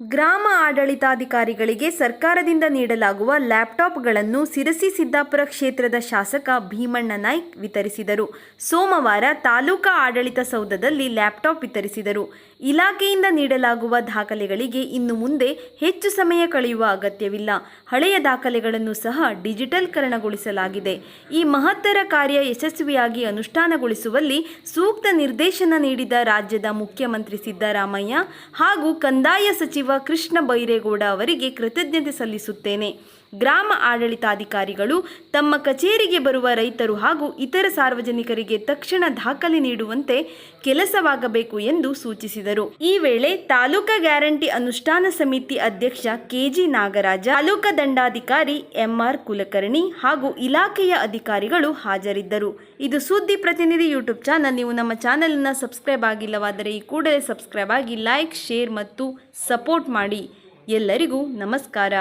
ಗ್ರಾಮ ಆಡಳಿತಾಧಿಕಾರಿಗಳಿಗೆ ಸರ್ಕಾರದಿಂದ ನೀಡಲಾಗುವ ಲ್ಯಾಪ್ಟಾಪ್ಗಳನ್ನು ಸಿರಸಿ ಸಿದ್ದಾಪುರ ಕ್ಷೇತ್ರದ ಶಾಸಕ ಭೀಮಣ್ಣ ನಾಯ್ಕ್ ವಿತರಿಸಿದರು. ಸೋಮವಾರ ತಾಲೂಕಾ ಆಡಳಿತ ಸೌಧದಲ್ಲಿ ಲ್ಯಾಪ್ಟಾಪ್ ವಿತರಿಸಿದರು. ಇಲಾಖೆಯಿಂದ ನೀಡಲಾಗುವ ದಾಖಲೆಗಳಿಗೆ ಇನ್ನು ಮುಂದೆ ಹೆಚ್ಚು ಸಮಯ ಕಳೆಯುವ ಅಗತ್ಯವಿಲ್ಲ. ಹಳೆಯ ದಾಖಲೆಗಳನ್ನು ಸಹ ಡಿಜಿಟಲ್ಕರಣಗೊಳಿಸಲಾಗಿದೆ. ಈ ಮಹತ್ತರ ಕಾರ್ಯ ಯಶಸ್ವಿಯಾಗಿ ಅನುಷ್ಠಾನಗೊಳಿಸುವಲ್ಲಿ ಸೂಕ್ತ ನಿರ್ದೇಶನ ನೀಡಿದ ರಾಜ್ಯದ ಮುಖ್ಯಮಂತ್ರಿ ಸಿದ್ದರಾಮಯ್ಯ ಹಾಗೂ ಕಂದಾಯ ಸಚಿವ ಕೃಷ್ಣ ಬೈರೇಗೌಡ ಅವರಿಗೆ ಕೃತಜ್ಞತೆ ಸಲ್ಲಿಸುತ್ತೇನೆ. ಗ್ರಾಮ ಆಡಳಿತಾಧಿಕಾರಿಗಳು ತಮ್ಮ ಕಚೇರಿಗೆ ಬರುವ ರೈತರು ಹಾಗೂ ಇತರ ಸಾರ್ವಜನಿಕರಿಗೆ ತಕ್ಷಣ ದಾಖಲೆ ನೀಡುವಂತೆ ಕೆಲಸವಾಗಬೇಕು ಎಂದು ಸೂಚಿಸಿದರು. ಈ ವೇಳೆ ತಾಲೂಕಾ ಗ್ಯಾರಂಟಿ ಅನುಷ್ಠಾನ ಸಮಿತಿ ಅಧ್ಯಕ್ಷ ಕೆಜಿ ನಾಗರಾಜ, ತಾಲೂಕಾ ದಂಡಾಧಿಕಾರಿ ಎಂಆರ್ ಕುಲಕರ್ಣಿ ಹಾಗೂ ಇಲಾಖೆಯ ಅಧಿಕಾರಿಗಳು ಹಾಜರಿದ್ದರು. ಇದು ಸುದ್ದಿ ಪ್ರತಿನಿಧಿ ಯೂಟ್ಯೂಬ್ ಚಾನಲ್. ನೀವು ನಮ್ಮ ಚಾನಲ್ನ ಸಬ್ಸ್ಕ್ರೈಬ್ ಆಗಿಲ್ಲವಾದರೆ ಈ ಕೂಡಲೇ ಸಬ್ಸ್ಕ್ರೈಬ್ ಆಗಿ ಲೈಕ್, ಶೇರ್ ಮತ್ತು ಸಪೋರ್ಟ್ ಮಾಡಿ ಎಲ್ಲರಿಗೂ ನಮಸ್ಕಾರ.